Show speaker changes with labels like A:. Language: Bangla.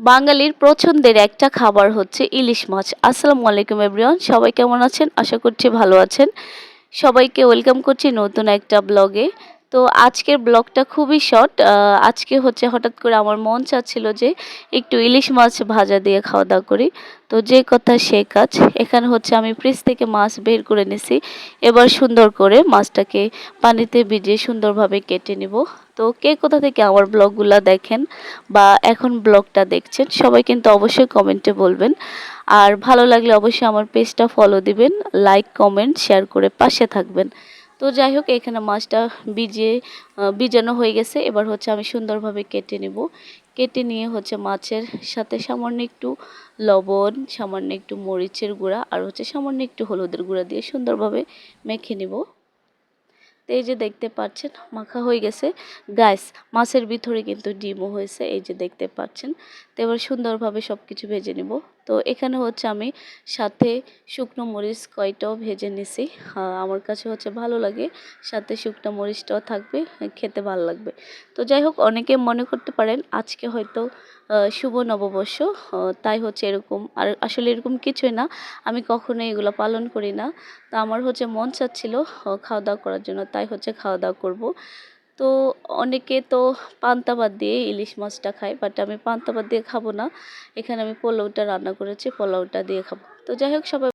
A: বাঙালির পছন্দের একটা খাবার হচ্ছে ইলিশ মাছ। আসসালামু আলাইকুম এভরিওয়ান সবাই কেমন আছেন? আশা করছি ভালো আছেন। সবাইকে ওয়েলকাম করছি নতুন একটা ব্লগে তো আজকের ব্লগটা খুবই শর্ট আজকে হচ্ছে হঠাৎ করে আমার মন চাচ্ছিল যে একটু ইলিশ মাছ ভাজা দিয়ে খাওয়া দাওয়া করি। তো যে কথা সে কাজ। এখানে হচ্ছে আমি ফ্রিজ থেকে মাছ বের করে নিছি। এবার সুন্দর করে মাছটাকে পানিতে ভিজিয়ে সুন্দরভাবে কেটে নিব। তো কে কোথা থেকে আমার ব্লগগুলো দেখেন বা এখন ব্লগটা দেখছেন, সবাই কিন্তু অবশ্যই কমেন্টে বলবেন। আর ভালো লাগলে অবশ্যই আমার পেজটা ফলো দিবেন লাইক কমেন্ট শেয়ার করে পাশে থাকবেন। তো যাই হোক এখানে মাছটা ভিজিয়ে ভিজানো হয়ে গেছে। এবার হচ্ছে আমি সুন্দরভাবে কেটে নেব। কেটে নিয়ে হচ্ছে মাছের সাথে সামান্য একটু লবণ, সামান্য একটু মরিচের গুঁড়া আর হচ্ছে সামান্য একটু হলুদের গুঁড়া দিয়ে সুন্দরভাবে মেখে নেব। তো এই যে দেখতে পাচ্ছেন, মাখা হয়ে গেছে। গ্যাস মাছের ভিতরে কিন্তু ডিমও হয়েছে, এই যে দেখতে পাচ্ছেন। তো এবার সুন্দরভাবে সব কিছু ভেজে নেব। তো এখানে হচ্ছে আমি সাথে শুকনো মরিচ কয়টাও ভেজে নিছি। আমার কাছে হচ্ছে ভালো লাগে, সাথে শুকনো মরিচটাও থাকবে, খেতে ভালো লাগবে। তো যাই হোক, অনেকে মনে করতে পারেন আজকে হয়তো শুভ নববর্ষ তাই হচ্ছে এরকম, আর আসলে এরকম কিছুই না, আমি কখনো এগুলো পালন করি না। তা আমার হচ্ছে মন চাচ্ছিল খাওয়া দাওয়া করার জন্য, তাই হচ্ছে খাওয়া দাওয়া করব। তো অনেকে তো পান্তা ভাত দিয়ে ইলিশ মাছটা খায় বাট আমি পান্তা ভাত দিয়ে খাব না। এখানে আমি পোলাওটা রান্না করেছি, পোলাওটা দিয়ে খাব। তো যাই হোক, সবাই